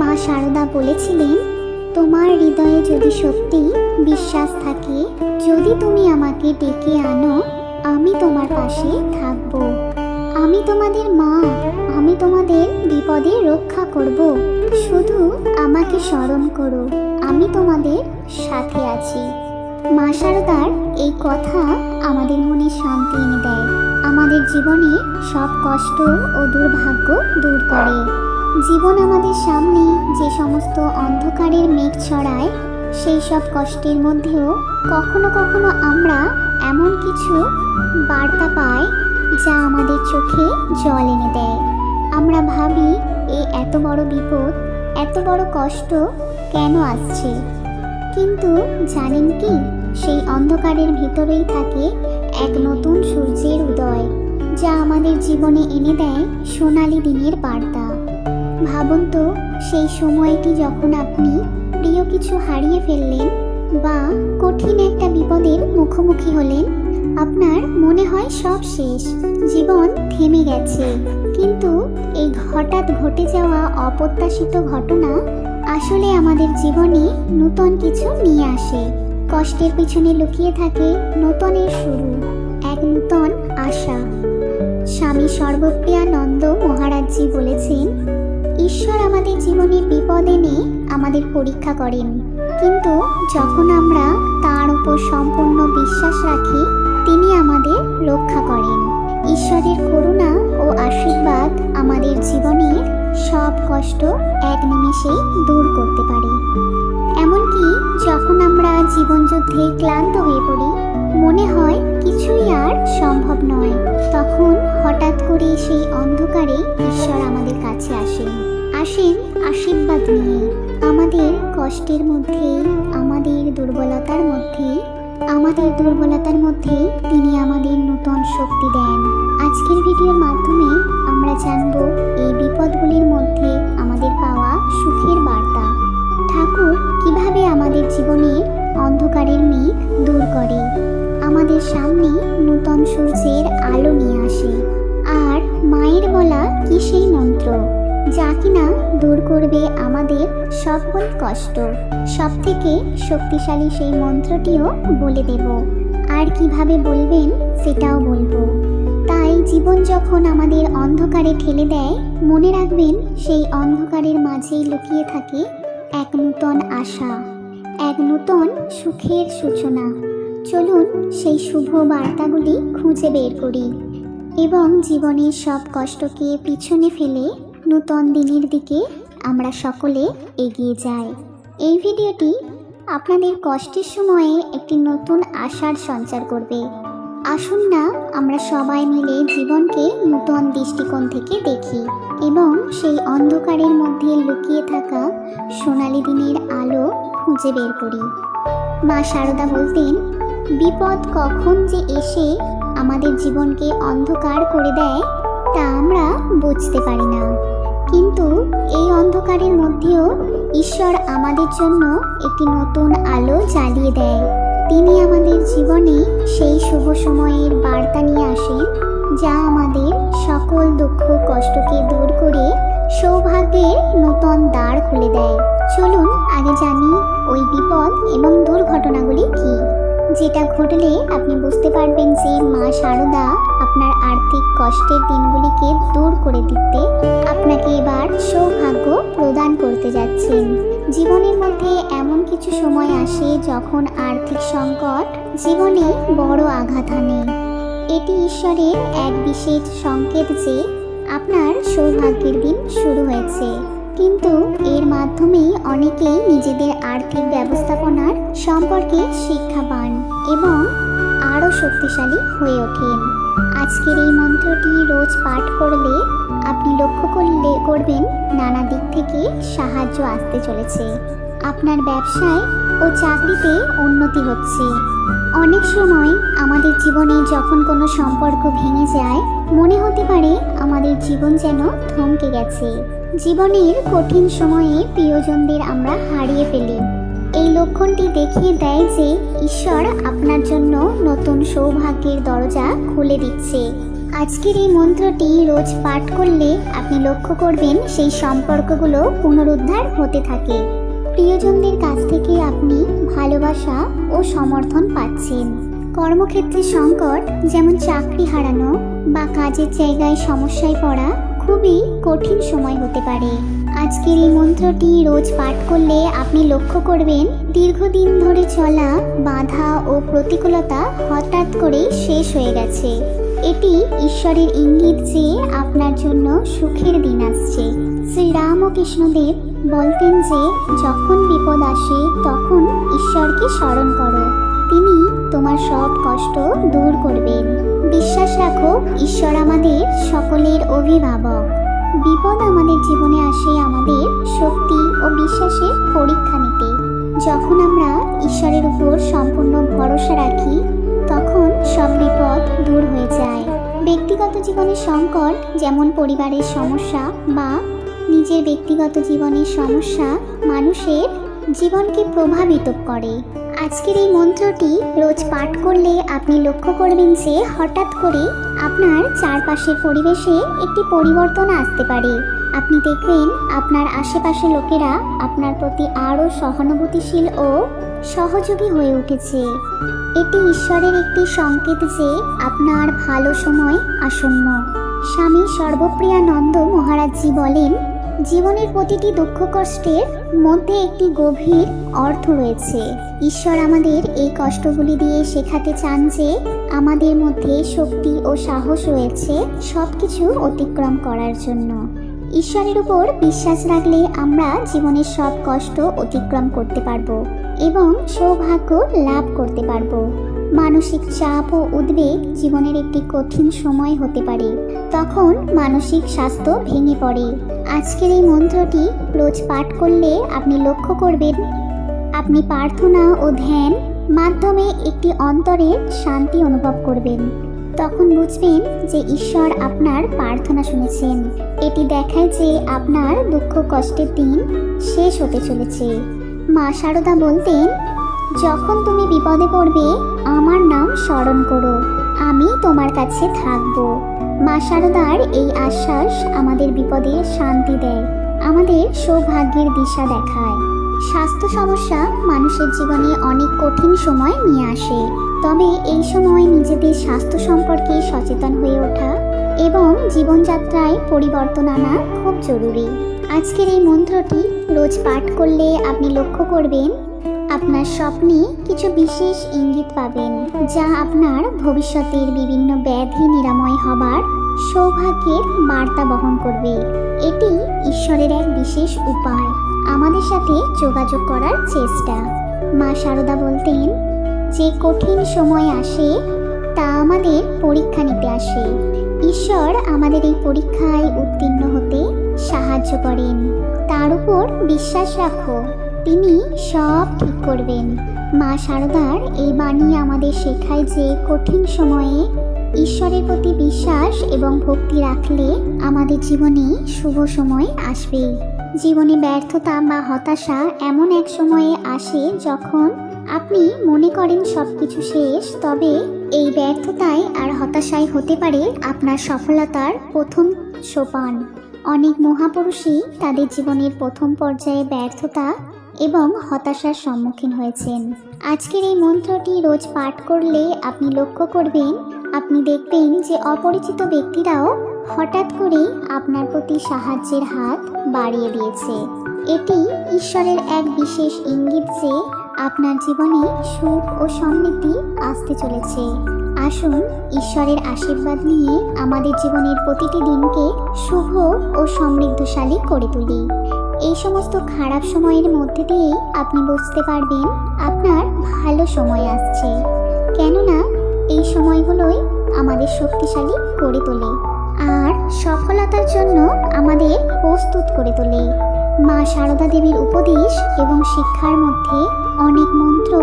মা শারদা বলেছিলেন, তোমার হৃদয়ে যদি সত্যি বিশ্বাস থাকে, যদি তুমি আমাকে ডেকে আনো, আমি তোমার পাশে থাকব। আমি তোমাদের মা, আমি তোমাদের বিপদে রক্ষা করব। শুধু আমাকে স্মরণ করো, আমি তোমাদের সাথে আছি। মা শারদার এই কথা আমাদের মনে শান্তি এনে দেয়। আমাদের জীবনে সব কষ্ট ও দুর্ভাগ্য দূর করে। জীবন আমাদের সামনে যে সমস্ত অন্ধকারের মেঘ ছড়ায়, সেই সব কষ্টের মধ্যেও কখনো কখনো আমরা এমন কিছু বার্তা পাই যা আমাদের চোখে জল এনে দেয়। আমরা ভাবি এই এত বড় বিপদ, এত বড় কষ্ট কেন আসছে? কিন্তু জানেন কি, সেই অন্ধকারের ভিতরেই থাকে এক নতুন সূর্যের উদয়, যা আমাদের জীবনে এনে দেয় সোনালি দিনের বার্তা। ভাবুন তো, সেই সময়টি যখন আপনি প্রিয় কিছু হারিয়ে ফেললেন বা কঠিন একটা বিপদের মুখোমুখি হলেন, আপনার মনে হয় সব শেষ, জীবন থেমে গেছে। কিন্তু এই হঠাৎ ঘটে যাওয়া অপ্রত্যাশিত ঘটনা আসলে আমাদের জীবনে নূতন কিছু নিয়ে আসে। কষ্টের পিছনে লুকিয়ে থাকে নূতনের শুরু, এক নূতন আশা। স্বামী সর্বপ্রিয়ানন্দ মহারাজজি বলেছেন ঈশ্বর আমাদের জীবনে বিপদ এনে আমাদের পরীক্ষা করেন। কিন্তু যখন আমরা তার উপর সম্পূর্ণ বিশ্বাস রাখি, তিনি আমাদের রক্ষা করেন। ঈশ্বরের করুণা ও আশীর্বাদ আমাদের জীবনের সব কষ্ট এক নিমেষেই দূর করতে পারে। এমনকি যখন আমরা জীবনযুদ্ধে ক্লান্ত হয়ে পড়ি, মনে হয় কিছুই আর সম্ভব নয়। তখন হঠাৎ করে সেই অন্ধকারে ঈশ্বর আমাদের কাছে আসেন। আসেন আশীর্বাদ নিয়ে। আমাদের কষ্টের মধ্যে, আমাদের দুর্বলতার মধ্যে, আমাদের দুর্বলতার মধ্যে তিনি আমাদের নূতন শক্তি দেন। আজকের ভিডিওর মাধ্যমে আমরা জানব এই বিপদগুলির মধ্যে আমাদের পাওয়া সুখের বার্তা। ঠাকুর কীভাবে আমাদের জীবনের অন্ধকারের মেঘ দূর করে। আমাদের সামনে নূতন সূর্যের আলো নিয়ে আসে। দূর করবে আমাদের সকল কষ্ট। সব থেকে শক্তিশালী সেই মন্ত্রটিও বলে দেব। আর কীভাবে বলবেন সেটাও বলব। তাই জীবন যখন আমাদের অন্ধকারে ঠেলে দেয়, মনে রাখবেন সেই অন্ধকারের মাঝেই লুকিয়ে থাকে এক নূতন আশা, এক নূতন সুখের সূচনা। চলুন সেই শুভ বার্তাগুলি খুঁজে বের করি এবং জীবনের সব কষ্টকে পিছনে ফেলে নূতন দিনের দিকে আমরা সকলে এগিয়ে যাই। এই ভিডিওটি আপনাদের কষ্টের সময়ে একটি নতুন আশার সঞ্চার করবে। আসুন না, আমরা সবাই মিলে জীবনকে নূতন দৃষ্টিকোণ থেকে দেখি এবং সেই অন্ধকারের মধ্যে লুকিয়ে থাকা সোনালি দিনের আলো খুঁজে বের করি। মা শারদা বলতেন, বিপদ কখন যে এসে আমাদের জীবনকে অন্ধকার করে দেয় তা আমরা বুঝতে পারি না। কিন্তু এই অন্ধকারের মধ্যেও ঈশ্বর আমাদের জন্য একটি নতুন আলো জ্বালিয়ে দেয়। তিনি আমাদের জীবনে সেই শুভ সময়ের বার্তা নিয়ে আসেন, যা আমাদের সকল দুঃখ, কষ্টকে দূর করে সৌভাগ্যের নতুন দ্বার খুলে দেয়। চলুন আগে জানি ওই বিপদ এবং দুর্ঘটনাগুলি কি, যেটা ঘটলে আপনি বুঝতে পারবেন যে মা শারদা আপনার আর্থিক কষ্টের দিনগুলিকে দূর করে দিতে আপনাকে এবার সৌভাগ্য প্রদান করতে যাচ্ছেন জীবনের মধ্যে এমন কিছু সময় আসে যখন আর্থিক সংকট জীবনে বড় আঘাত আনে। এটি ঈশ্বরের এক বিশেষ সংকেত যে আপনার সৌভাগ্যের দিন শুরু হয়েছে। কিন্তু এর মাধ্যমেই অনেকেই নিজেদের আর্থিক ব্যবস্থাপনার সম্পর্কে শিক্ষা পান এবং আরও শক্তিশালী হয়ে ওঠেন। আজকের এই মন্ত্রটি রোজ পাঠ করলে আপনি লক্ষ্য করলে করবেন নানা দিক থেকে সাহায্য আসতে চলেছে। আপনার ব্যবসায় ও চাকরিতে উন্নতি হচ্ছে। অনেক সময় আমাদের জীবনে যখন কোনো সম্পর্ক ভেঙে যায়, মনে হতে পারে আমাদের জীবন যেন থমকে গেছে। জীবনের কঠিন সময়ে প্রিয়জনদের আমরা হারিয়ে ফেলি। এই লক্ষণটি দেখিয়ে দেয় যে ঈশ্বর আপনার জন্য নতুন সৌভাগ্যের দরজা খুলে দিচ্ছে। আজকের এই মন্ত্রটি রোজ পাঠ করলে আপনি লক্ষ্য করবেন সেই সম্পর্কগুলো পুনরুদ্ধার হতে থাকে। প্রিয়জনদের কাছ থেকে আপনি ভালোবাসা ও সমর্থন পাচ্ছেন। কর্মক্ষেত্রে সংকট, যেমন চাকরি হারানো বা কাজের জায়গায় সমস্যায় পড়া খুবই কঠিন সময় হতে পারে। আজকের এই মন্ত্রটি রোজ পাঠ করলে আপনি লক্ষ্য করবেন, দীর্ঘদিন ধরে চলা বাধা ও প্রতিকূলতা হঠাৎ করে শেষ হয়ে গেছে। এটি ঈশ্বরের ইঙ্গিত যে আপনার জন্য সুখের দিন আসছে। শ্রীরাম ও কৃষ্ণদেব বলতেন যে, যখন বিপদ আসে, তখন ঈশ্বরকে স্মরণ করো। তিনি তোমার সব কষ্ট দূর করবেন বিশ্বাস রাখো, ঈশ্বর আমাদের সকলের অভিভাবক। বিপদ আমাদের জীবনে আসে আমাদের শক্তি ও বিশ্বাসের পরীক্ষা নিতে। যখন আমরা ঈশ্বরের উপর সম্পূর্ণ ভরসা রাখি, তখন সব বিপদ দূর হয়ে যায়। ব্যক্তিগত জীবনের সংকট যেমন পরিবারের সমস্যা বা নিজের ব্যক্তিগত জীবনের সমস্যা মানুষের জীবনকে প্রভাবিত করে। আজকের এই মন্ত্রটি রোজ পাঠ করলে আপনি লক্ষ্য করবেন যে হঠাৎ করে আপনার চারপাশের পরিবেশে একটি পরিবর্তন আসতে পারে। আপনি দেখবেন আপনার আশেপাশে লোকেরা আপনার প্রতি আরও সহানুভূতিশীল ও সহযোগী হয়ে উঠেছে। এটি ঈশ্বরের একটি সংকেত যে আপনার ভালো সময় আসন্ন। স্বামী সর্বপ্রিয়ানন্দ মহারাজজি বলেন জীবনের প্রতিটি দুঃখ কষ্টের মধ্যে একটি গভীর অর্থ রয়েছে। ঈশ্বর আমাদের এই কষ্টগুলি দিয়ে শেখাতে চান যে আমাদের মধ্যে শক্তি ও সাহস রয়েছে সব কিছু অতিক্রম করার জন্য। ঈশ্বরের উপর বিশ্বাস রাখলে আমরা জীবনের সব কষ্ট অতিক্রম করতে পারব এবং সৌভাগ্য লাভ করতে পারব। মানসিক চাপ ও উদ্বেগ জীবনের একটি কঠিন সময় হতে পারে। তখন মানসিক স্বাস্থ্য ভেঙে পড়ে। আজকের এই মন্ত্রটি রোজ পাঠ করলে আপনি লক্ষ্য করবেন। আপনি প্রার্থনা ও ধ্যান মাধ্যমে একটি অন্তরে শান্তি অনুভব করবেন। তখন বুঝবেন যে ঈশ্বর আপনার প্রার্থনা শুনেছেন। এটি দেখায় যে আপনার দুঃখ কষ্টের দিন শেষ হতে চলেছে। মা শারদা বলতেন, যখন তুমি বিপদে পড়বে, আমার নাম স্মরণ করো। আমি তোমার কাছে থাকব। মা শারদার এই আশ্বাস আমাদের বিপদে শান্তি দেয়, আমাদের সৌভাগ্যের দিশা দেখায়। স্বাস্থ্য সমস্যা মানুষের জীবনে অনেক কঠিন সময় নিয়ে আসে, তবে এই সময় নিজেদের স্বাস্থ্য সম্পর্কে সচেতন হয়ে ওঠা এবং জীবনযাত্রায় পরিবর্তন আনা খুব জরুরি। আজকের এই মন্ত্রটি রোজ পাঠ করলে আপনি লক্ষ্য করবেন আপনার স্বপ্নে কিছু বিশেষ ইঙ্গিত পাবেন, যা আপনার ভবিষ্যতের বিভিন্ন ব্যাধি নিরাময় হবার সৌভাগ্যের বার্তা বহন করবে। এটি ঈশ্বরের এক বিশেষ উপায়। আমাদের সাথে যোগাযোগ করার চেষ্টা। মা শারদা বলতেন, যে কঠিন সময় আসে, তা আমাদের পরীক্ষা নিতে আসে। ঈশ্বর আমাদের এই পরীক্ষায় উত্তীর্ণ হতে সাহায্য করেন। তার উপর বিশ্বাস রাখো। তিনি সব ঠিক করবেন। মা শারদার এই বাণী আমাদের শেখায় যে কঠিন সময়ে ঈশ্বরের প্রতি বিশ্বাস এবং ভক্তি রাখলে আমাদের জীবনে শুভ সময় আসবে। জীবনে ব্যর্থতা বা হতাশা এমন এক সময়ে আসে যখন আপনি মনে করেন সব কিছু শেষ, তবে এই ব্যর্থতায় আর হতাশায় হতে পারে আপনার সফলতার প্রথম সোপান। অনেক মহাপুরুষই তাদের জীবনের প্রথম পর্যায়ে ব্যর্থতা এবং হতাশার সম্মুখীন হয়েছেন। আজকের এই মন্ত্রটি রোজ পাঠ করলে আপনি লক্ষ্য করবেন, আপনি দেখবেন যে অপরিচিত ব্যক্তিরাও হঠাৎ করে আপনার প্রতি সাহায্যের হাত বাড়িয়ে দিয়েছে। এটি ঈশ্বরের এক বিশেষ ইঙ্গিত যে আপনার জীবনে সুখ ও সমৃদ্ধি আসতে চলেছে। আসুন ঈশ্বরের আশীর্বাদ নিয়ে আমাদের জীবনের প্রতিটি দিনকে শুভ ও সমৃদ্ধশালী করে তুলি। এই সমস্ত খারাপ সময়ের মধ্যে দিয়েই আপনি বুঝতে পারবেন আপনার ভালো সময় আসছে। কেননা এই সময়গুলোই আমাদের শক্তিশালী করে তোলে আর সফলতার জন্য আমাদের প্রস্তুত করে তোলে। মা সারদা দেবীর উপদেশ এবং শিক্ষার মধ্যে অনেক মন্ত্র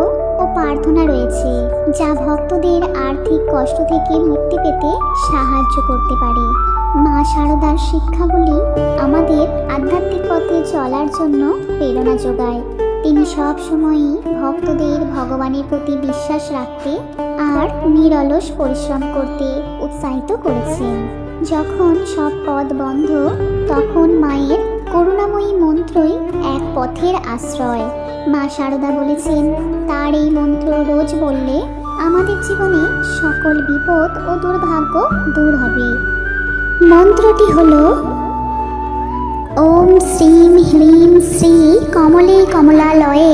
ও প্রার্থনা রয়েছে, যা ভক্তদের আর্থিক কষ্ট থেকে মুক্তি পেতে সাহায্য করতে পারে। মা শারদার শিক্ষাগুলি আমাদের আধ্যাত্মিক পথে চলার জন্য প্রেরণা যোগায়। তিনি সব সময়ই ভক্তদের ভগবানের প্রতি বিশ্বাস রাখতে আর নিরলস পরিশ্রম করতে উৎসাহিত করেছেন। যখন সব পথ বন্ধ, তখন মায়ের করুণাময়ী মন্ত্রই এক পথের আশ্রয়। মা শারদা বলেছেন, তার এই মন্ত্র রোজ বললে আমাদের জীবনে সকল বিপদ ও দুর্ভাগ্য দূর হবে। মন্ত্রটি হলো ওম শ্রীম হ্রিম শ্রী কমলে কমলালয়ে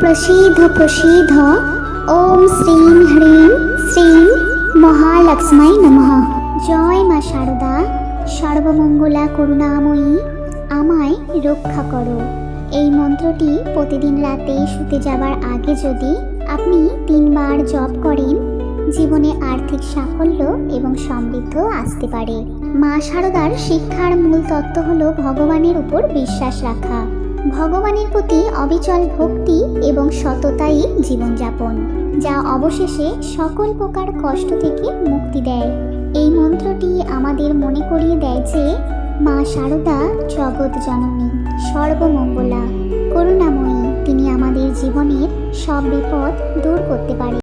প্রসিদ্ধ প্রসিদ্ধ। ওম শ্রীম হ্রিম শ্রীম মহালক্ষ্মাই নমঃ। জয় মা শারদা, সর্বমঙ্গলা করুণাময়ী, আমায় রক্ষা করো। এই মন্ত্রটি প্রতিদিন রাতে শুতে যাবার আগে যদি আপনি তিনবার জপ করেন, জীবনে আর্থিক সাফল্য এবং সমৃদ্ধ আসতে পারে। মা শারদার শিক্ষার মূল তত্ত্ব হলো ভগবানের উপর বিশ্বাস রাখা। ভগবানের প্রতি অবিচল ভক্তি এবং সততাই জীবনযাপন, যা অবশেষে সকল প্রকার কষ্ট থেকে মুক্তি দেয়। এই মন্ত্রটি আমাদের মনে করিয়ে দেয় যে, মা শারদা জগৎ জননী, সর্বমঙ্গলা, করুণাময়ী। তিনি আমাদের জীবনের সব বিপদ দূর করতে পারে।